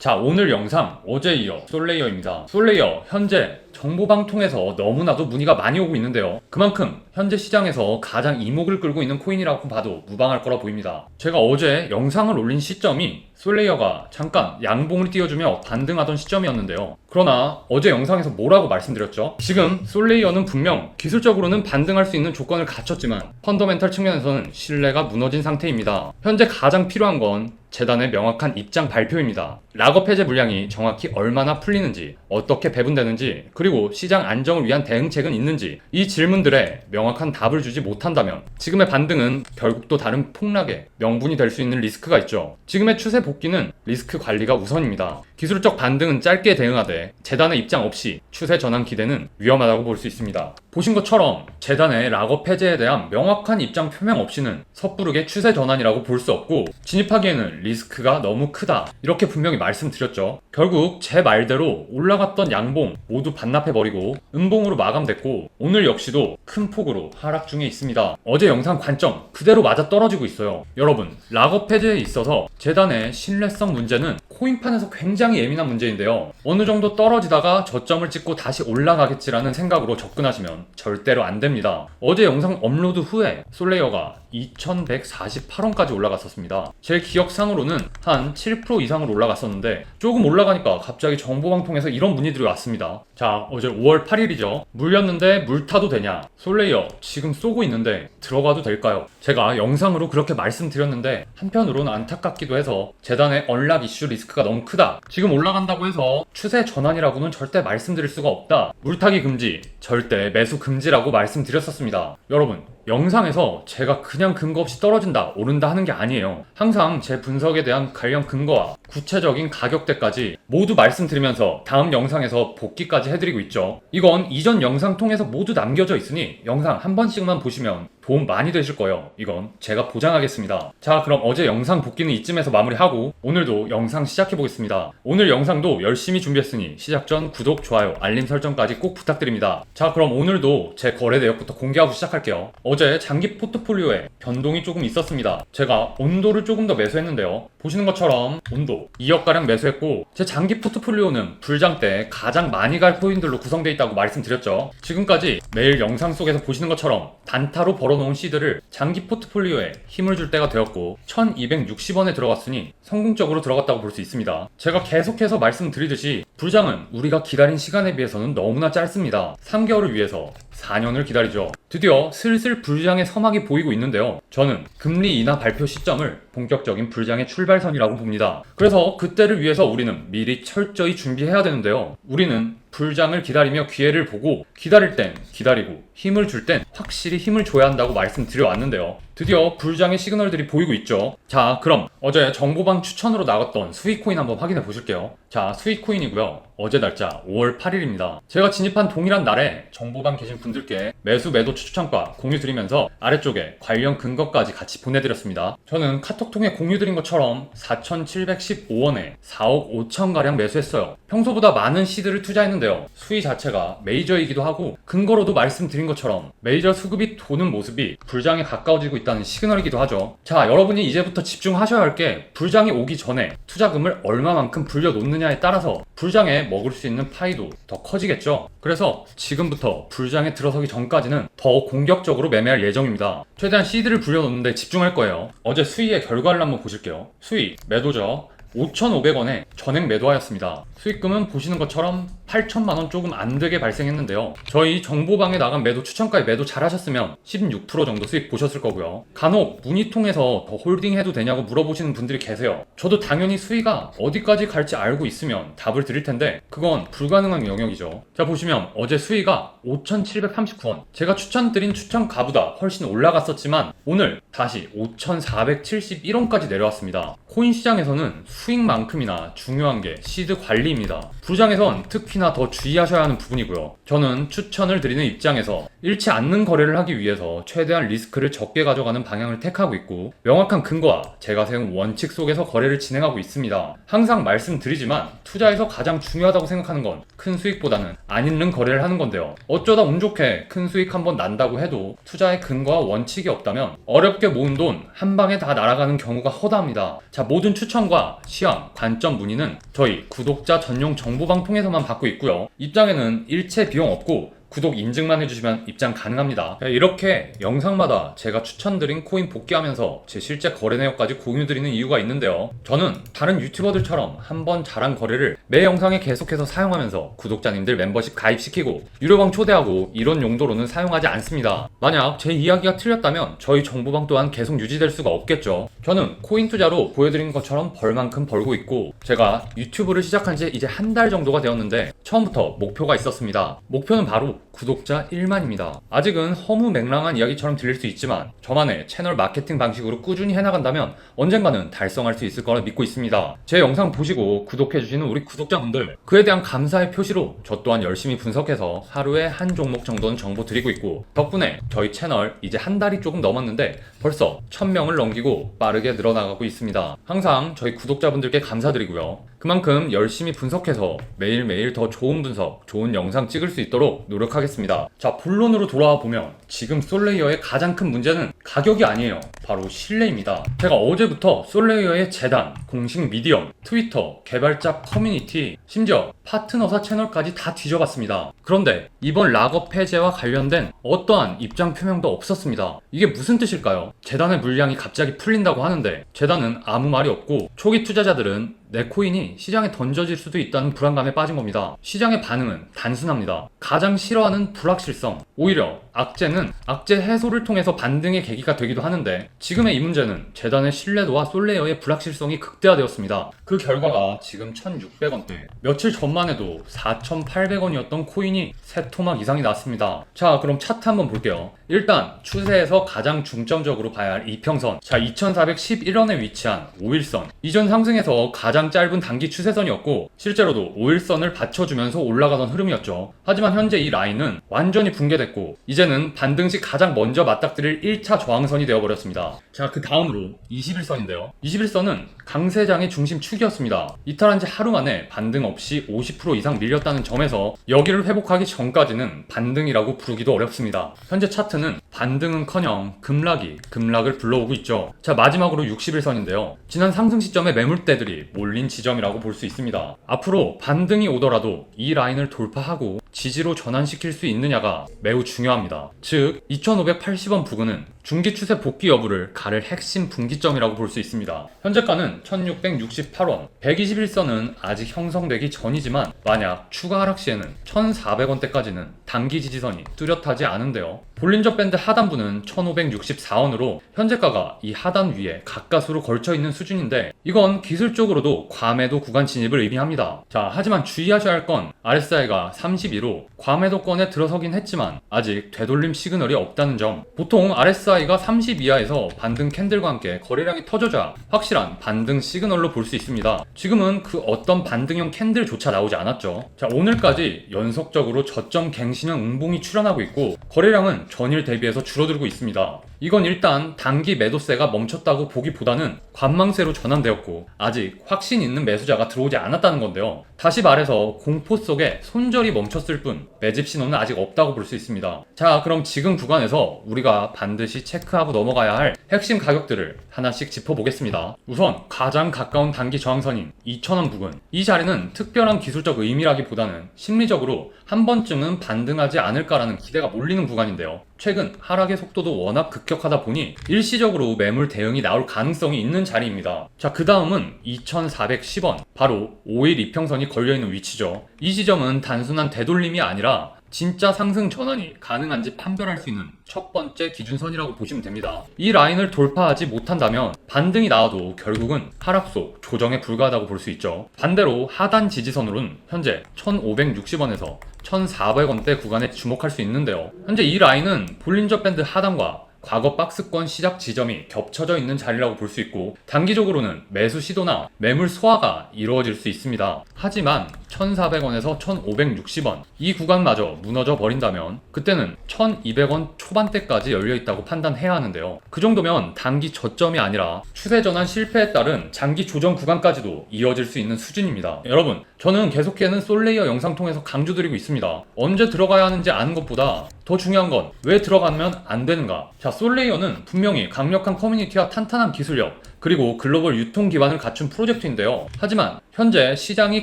자 오늘 영상 어제 이어 솔레이어입니다 솔레이어 현재 정보방통에서 너무나도 문의가 많이 오고 있는데요. 그만큼 현재 시장에서 가장 이목을 끌고 있는 코인이라고 봐도 무방할 거라 보입니다. 제가 어제 영상을 올린 시점이 솔레이어가 잠깐 양봉을 띄워주며 반등하던 시점이었는데요 그러나 어제 영상에서 뭐라고 말씀드렸죠? 지금 솔레이어는 분명 기술적으로는 반등할 수 있는 조건을 갖췄지만 펀더멘탈 측면에서는 신뢰가 무너진 상태입니다 현재 가장 필요한 건 재단의 명확한 입장 발표입니다. 락업 해제 물량이 정확히 얼마나 풀리는지, 어떻게 배분되는지, 그리고 시장 안정을 위한 대응책은 있는지 이 질문들에 명확한 답을 주지 못한다면 지금의 반등은 결국 또 다른 폭락의 명분이 될 수 있는 리스크가 있죠. 지금의 추세 복귀는 리스크 관리가 우선입니다. 기술적 반등은 짧게 대응하되 재단의 입장 없이 추세 전환 기대는 위험하다고 볼 수 있습니다. 보신 것처럼 재단의 락업 해제에 대한 명확한 입장 표명 없이는 섣부르게 추세 전환이라고 볼 수 없고 진입하기에는 리스크가 너무 크다 이렇게 분명히 말씀드렸죠. 결국 제 말대로 올라갔던 양봉 모두 반납해버리고 음봉으로 마감됐고 오늘 역시도 큰 폭으로 하락 중에 있습니다. 어제 영상 관점 그대로 맞아 떨어지고 있어요. 여러분 락업 해제에 있어서 재단의 신뢰성 문제는 코인판에서 굉장히 예민한 문제인데요. 어느 정도 떨어지다가 저점을 찍고 다시 올라가겠지라는 생각으로 접근하시면 절대로 안 됩니다. 어제 영상 업로드 후에 솔레이어가 2148원까지 올라갔었습니다. 제 기억상으로는 한 7% 이상으로 올라갔었는데 조금 올라가니까 갑자기 정보방통에서 이런 문의들이 왔습니다. 자, 어제 5월 8일이죠. 물렸는데 물 타도 되냐? 솔레이어 지금 쏘고 있는데 들어가도 될까요? 제가 영상으로 그렇게 말씀드렸는데 한편으로는 안타깝기도 해서 재단의 언락 이슈 리스크가 너무 크다. 지금 올라간다고 해서 추세 전환이라고는 절대 말씀드릴 수가 없다. 물타기 금지, 절대 매수 금지라고 말씀드렸었습니다. 여러분, 영상에서 제가 그냥 근거 없이 떨어진다, 오른다 하는 게 아니에요. 항상 제 분석에 대한 관련 근거와 구체적인 가격대까지 모두 말씀드리면서 다음 영상에서 복귀까지 해드리고 있죠. 이건 이전 영상 통해서 모두 남겨져 있으니 영상 한 번씩만 보시면 도움 많이 되실 거예요. 이건 제가 보장하겠습니다. 자, 그럼 어제 영상 복귀는 이쯤에서 마무리하고 오늘도 영상 시작해 보겠습니다. 오늘 영상도 열심히 준비했으니 시작 전 구독, 좋아요, 알림 설정까지 꼭 부탁드립니다. 자, 그럼 오늘도 제 거래 내역부터 공개하고 시작할게요. 어제 장기 포트폴리오에 변동이 조금 있었습니다. 제가 온도를 조금 더 매수했는데요. 보시는 것처럼 온도 2억가량 매수했고 제 장기 포트폴리오는 불장 때 가장 많이 갈 코인들로 구성되어 있다고 말씀드렸죠. 지금까지 매일 영상 속에서 보시는 것처럼 단타로 벌어 놓은 시드를 장기 포트폴리오에 힘을 줄 때가 되었고 1260원에 들어갔으니 성공적으로 들어갔다고 볼 수 있습니다. 제가 계속해서 말씀드리듯이 불장은 우리가 기다린 시간에 비해서는 너무나 짧습니다. 3개월을 위해서 4년을 기다리죠. 드디어 슬슬 불장의 서막이 보이고 있는데요. 저는 금리 인하 발표 시점을 본격적인 불장의 출발선이라고 봅니다. 그래서 그때를 위해서 우리는 미리 철저히 준비해야 되는데요. 우리는 불장을 기다리며 기회를 보고 기다릴 땐 기다리고 힘을 줄 땐 확실히 힘을 줘야 한다고 말씀드려 왔는데요. 드디어 불장의 시그널들이 보이고 있죠. 자, 그럼 어제 정보방 추천으로 나갔던 스위코인 한번 확인해 보실게요. 자, 스위코인이고요. 어제 날짜 5월 8일입니다. 제가 진입한 동일한 날에 정보방 계신 분들께 매수 매도 추천과 공유 드리면서 아래쪽에 관련 근거까지 같이 보내드렸습니다. 저는 카톡 통해 공유 드린 것처럼 4,715원에 4억 5천 가량 매수했어요. 평소보다 많은 시드를 투자했는데요. 수위 자체가 메이저이기도 하고 근거로도 말씀드린 것처럼 메이저 수급이 도는 모습이 불장에 가까워지고 있다 는 시그널이기도 하죠. 자, 여러분이 이제부터 집중하셔야 할 게 불장이 오기 전에 투자금을 얼마만큼 불려놓느냐에 따라서 불장에 먹을 수 있는 파이도 더 커지겠죠. 그래서 지금부터 불장에 들어서기 전까지는 더 공격적으로 매매할 예정입니다. 최대한 시드를 불려놓는데 집중할 거예요. 어제 수위의 결과를 한번 보실게요. 수위 매도죠. 5,500원에 전액 매도하였습니다. 수익금은 보시는 것처럼 8천만 원 조금 안 되게 발생했는데요. 저희 정보방에 나간 매도 추천가에 매도 잘 하셨으면 16% 정도 수익 보셨을 거고요. 간혹 문의 통해서 더 홀딩 해도 되냐고 물어보시는 분들이 계세요. 저도 당연히 수위가 어디까지 갈지 알고 있으면 답을 드릴 텐데 그건 불가능한 영역이죠. 자 보시면 어제 수위가 5,739원. 제가 추천드린 추천가보다 훨씬 올라갔었지만 오늘 다시 5,471원까지 내려왔습니다. 코인 시장에서는 수익만큼이나 중요한 게 시드 관리입니다. 부장에선 특히 나 더 주의하셔야 하는 부분이고요. 저는 추천을 드리는 입장에서 잃지 않는 거래를 하기 위해서 최대한 리스크를 적게 가져가는 방향을 택하고 있고 명확한 근거와 제가 세운 원칙 속에서 거래를 진행하고 있습니다. 항상 말씀드리지만 투자에서 가장 중요하다고 생각하는 건 큰 수익보다는 안 있는 거래를 하는 건데요. 어쩌다 운 좋게 큰 수익 한번 난다고 해도 투자의 근거와 원칙이 없다면 어렵게 모은 돈 한 방에 다 날아가는 경우가 허다합니다. 자, 모든 추천과 취향, 관점 문의는 저희 구독자 전용 정보방통에서만 받고 있고요. 입장에는 일체 비용 없고 구독 인증만 해주시면 입장 가능합니다. 네, 이렇게 영상마다 제가 추천드린 코인 복귀하면서 제 실제 거래 내역까지 공유드리는 이유가 있는데요. 저는 다른 유튜버들처럼 한 번 잘한 거래를 매 영상에 계속해서 사용하면서 구독자님들 멤버십 가입시키고 유료방 초대하고 이런 용도로는 사용하지 않습니다. 만약 제 이야기가 틀렸다면 저희 정보방 또한 계속 유지될 수가 없겠죠. 저는 코인 투자로 보여드린 것처럼 벌만큼 벌고 있고 제가 유튜브를 시작한 지 이제 한 달 정도가 되었는데 처음부터 목표가 있었습니다. 목표는 구독자 1만입니다. 아직은 허무 맹랑한 이야기처럼 들릴 수 있지만 저만의 채널 마케팅 방식으로 꾸준히 해나간다면 언젠가는 달성할 수 있을 거라 믿고 있습니다. 제 영상 보시고 구독해주시는 우리 구독자분들 그에 대한 감사의 표시로 저 또한 열심히 분석해서 하루에 한 종목 정도는 정보 드리고 있고 덕분에 저희 채널 이제 한 달이 조금 넘었는데 벌써 1000명을 넘기고 빠르게 늘어나가고 있습니다. 항상 저희 구독자분들께 감사드리고요. 그만큼 열심히 분석해서 매일매일 더 좋은 분석, 좋은 영상 찍을 수 있도록 노력하겠습니다. 자, 본론으로 돌아와 보면 지금 솔레이어의 가장 큰 문제는 가격이 아니에요. 바로 신뢰입니다. 제가 어제부터 솔레이어의 재단, 공식 미디엄, 트위터, 개발자 커뮤니티, 심지어 파트너사 채널까지 다 뒤져봤습니다. 그런데 이번 락업 폐지와 관련된 어떠한 입장 표명도 없었습니다. 이게 무슨 뜻일까요? 재단의 물량이 갑자기 풀린다고 하는데 재단은 아무 말이 없고 초기 투자자들은 내 코인이 시장에 던져질 수도 있다는 불안감에 빠진 겁니다. 시장의 반응은 단순합니다. 가장 싫어하는 불확실성. 오히려 악재는 악재 해소를 통해서 반등의 계기가 되기도 하는데 지금의 이 문제는 재단의 신뢰도와 솔레어의 불확실성이 극대화되었습니다. 그 결과가 지금 1,600원대. 며칠 전만 해도 4,800원이었던 코인이 세 토막 이상이 났습니다. 자, 그럼 차트 한번 볼게요. 일단 추세에서 가장 중점적으로 봐야 할 이평선. 자, 2,411원에 위치한 5일선. 이전 상승에서 가장 짧은 단기 추세선이었고 실제로도 5일선을 받쳐주면서 올라가던 흐름이었죠. 하지만 현재 이 라인은 완전히 붕괴됐고 이제는 반등 시 가장 먼저 맞닥뜨릴 1차 저항선이 되어버렸습니다. 자, 그 다음으로 21선인데요. 21선은 강세장의 중심 축이었습니다. 이탈한 지 하루 만에 반등 없이 50% 이상 밀렸다는 점에서 여기를 회복하기 전까지는 반등이라고 부르기도 어렵습니다. 현재 차트는 반등은커녕 급락이 급락을 불러오고 있죠. 자, 마지막으로 61선인데요. 지난 상승 시점의 매물대들이 몰린 지점이라고 볼 수 있습니다. 앞으로 반등이 오더라도 이 라인을 돌파하고 지지로 전환시킬 수 있느냐가 매우 중요합니다. 즉, 2580원 부근은 중기 추세 복귀 여부를 가를 핵심 분기점이라고 볼 수 있습니다. 현재가는 1668원, 121선은 아직 형성되기 전이지만 만약 추가 하락 시에는 1400원대까지는 단기 지지선이 뚜렷하지 않은데요. 볼린저 밴드 하단부는 1564원으로 현재가가 이 하단 위에 가까스로 걸쳐 있는 수준인데 이건 기술적으로도 과매도 구간 진입을 의미합니다. 자, 하지만 주의하셔야 할 건 RSI가 32로 과매도권에 들어서긴 했지만 아직 되돌림 시그널이 없다는 점. 보통 RSI 가 30 이하에서 반등 캔들과 함께 거래량이 터져야 확실한 반등 시그널로 볼 수 있습니다. 지금은 그 어떤 반등형 캔들조차 나오지 않았죠. 자, 오늘까지 연속적으로 저점 갱신형 응봉이 출현하고 있고 거래량은 전일 대비해서 줄어들고 있습니다. 이건 일단 단기 매도세가 멈췄다고 보기보다는 관망세로 전환되었고 아직 확신 있는 매수자가 들어오지 않았다는 건데요. 다시 말해서 공포 속에 손절이 멈췄을 뿐 매집 신호는 아직 없다고 볼 수 있습니다. 자, 그럼 지금 구간에서 우리가 반드시 체크하고 넘어가야 할 핵심 가격들을 하나씩 짚어보겠습니다. 우선 가장 가까운 단기 저항선인 2,000원 부근. 이 자리는 특별한 기술적 의미라기보다는 심리적으로 한 번쯤은 반등하지 않을까라는 기대가 몰리는 구간인데요. 최근 하락의 속도도 워낙 급격하다 보니 일시적으로 매물 대응이 나올 가능성이 있는 자리입니다. 자, 그 다음은 2,410원. 바로 5일 이평선이 걸려있는 위치죠. 이 지점은 단순한 되돌림이 아니라 진짜 상승 전환이 가능한지 판별할 수 있는 첫 번째 기준선이라고 보시면 됩니다. 이 라인을 돌파하지 못한다면 반등이 나와도 결국은 하락속 조정에 불과하다고 볼 수 있죠. 반대로 하단 지지선으로는 현재 1560원에서 1400원대 구간에 주목할 수 있는데요. 현재 이 라인은 볼린저 밴드 하단과 과거 박스권 시작 지점이 겹쳐져 있는 자리라고 볼 수 있고 단기적으로는 매수 시도나 매물 소화가 이루어질 수 있습니다. 하지만 1,400원에서 1,560원 이 구간마저 무너져 버린다면 그때는 1,200원 초반대까지 열려 있다고 판단해야 하는데요. 그 정도면 단기 저점이 아니라 추세 전환 실패에 따른 장기 조정 구간까지도 이어질 수 있는 수준입니다. 여러분, 저는 계속해는 솔레이어 영상 통해서 강조드리고 있습니다. 언제 들어가야 하는지 아는 것보다 더 중요한 건 왜 들어가면 안 되는가? 자, 솔레이어는 분명히 강력한 커뮤니티와 탄탄한 기술력, 그리고 글로벌 유통 기반을 갖춘 프로젝트인데요. 하지만 현재 시장이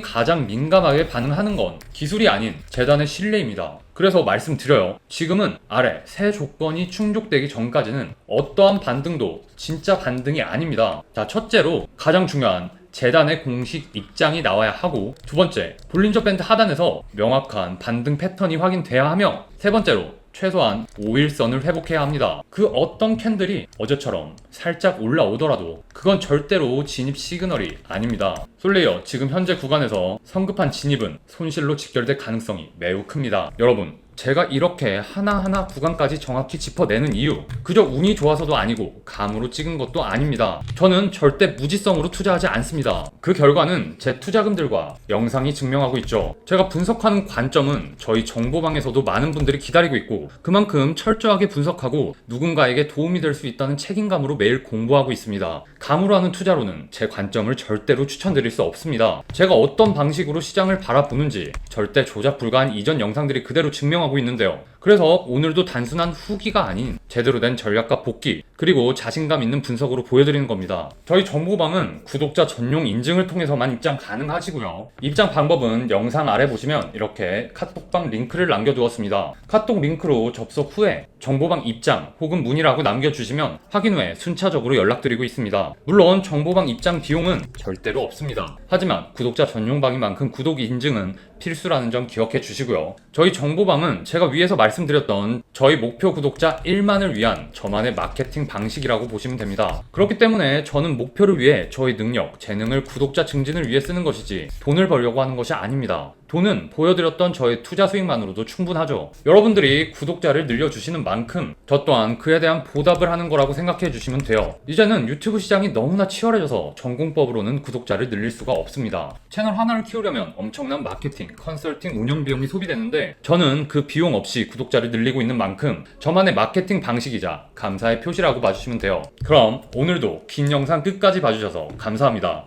가장 민감하게 반응하는 건 기술이 아닌 재단의 신뢰입니다. 그래서 말씀드려요. 지금은 아래 세 조건이 충족되기 전까지는 어떠한 반등도 진짜 반등이 아닙니다. 자, 첫째로 가장 중요한 재단의 공식 입장이 나와야 하고 두 번째 볼린저 밴드 하단에서 명확한 반등 패턴이 확인돼야 하며 세 번째로 최소한 5일선을 회복해야 합니다. 그 어떤 캔들이 어제처럼 살짝 올라오더라도 그건 절대로 진입 시그널이 아닙니다. 솔레이어 지금 현재 구간에서 성급한 진입은 손실로 직결될 가능성이 매우 큽니다. 여러분 제가 이렇게 하나하나 구간까지 정확히 짚어내는 이유 그저 운이 좋아서도 아니고 감으로 찍은 것도 아닙니다. 저는 절대 무지성으로 투자하지 않습니다. 그 결과는 제 투자금들과 영상이 증명하고 있죠. 제가 분석하는 관점은 저희 정보방에서도 많은 분들이 기다리고 있고 그만큼 철저하게 분석하고 누군가에게 도움이 될 수 있다는 책임감으로 매일 공부하고 있습니다. 감으로 하는 투자로는 제 관점을 절대로 추천드릴 수 없습니다. 제가 어떤 방식으로 시장을 바라보는지 절대 조작 불가한 이전 영상들이 그대로 증명하고 있는데요. 그래서 오늘도 단순한 후기가 아닌 제대로 된 전략과 복귀 그리고 자신감 있는 분석으로 보여드리는 겁니다. 저희 정보방은 구독자 전용 인증을 통해서만 입장 가능하시고요. 입장 방법은 영상 아래 보시면 이렇게 카톡방 링크를 남겨두었습니다. 카톡 링크로 접속 후에 정보방 입장 혹은 문의라고 남겨주시면 확인 후에 순차적으로 연락드리고 있습니다. 물론 정보방 입장 비용은 절대로 없습니다. 하지만 구독자 전용 방인 만큼 구독 인증은 필수라는 점 기억해 주시고요. 저희 정보방은 제가 위에서 말 씀드렸던 저희 목표 구독자 1만을 위한 저만의 마케팅 방식이라고 보시면 됩니다. 그렇기 때문에 저는 목표를 위해 저희 능력, 재능을 구독자 증진을 위해 쓰는 것이지 돈을 벌려고 하는 것이 아닙니다. 돈은 보여드렸던 저의 투자 수익만으로도 충분하죠. 여러분들이 구독자를 늘려주시는 만큼 저 또한 그에 대한 보답을 하는 거라고 생각해 주시면 돼요. 이제는 유튜브 시장이 너무나 치열해져서 전공법으로는 구독자를 늘릴 수가 없습니다. 채널 하나를 키우려면 엄청난 마케팅, 컨설팅, 운영 비용이 소비되는데 저는 그 비용 없이 구독자를 늘리고 있는 만큼 저만의 마케팅 방식이자 감사의 표시라고 봐주시면 돼요. 그럼 오늘도 긴 영상 끝까지 봐주셔서 감사합니다.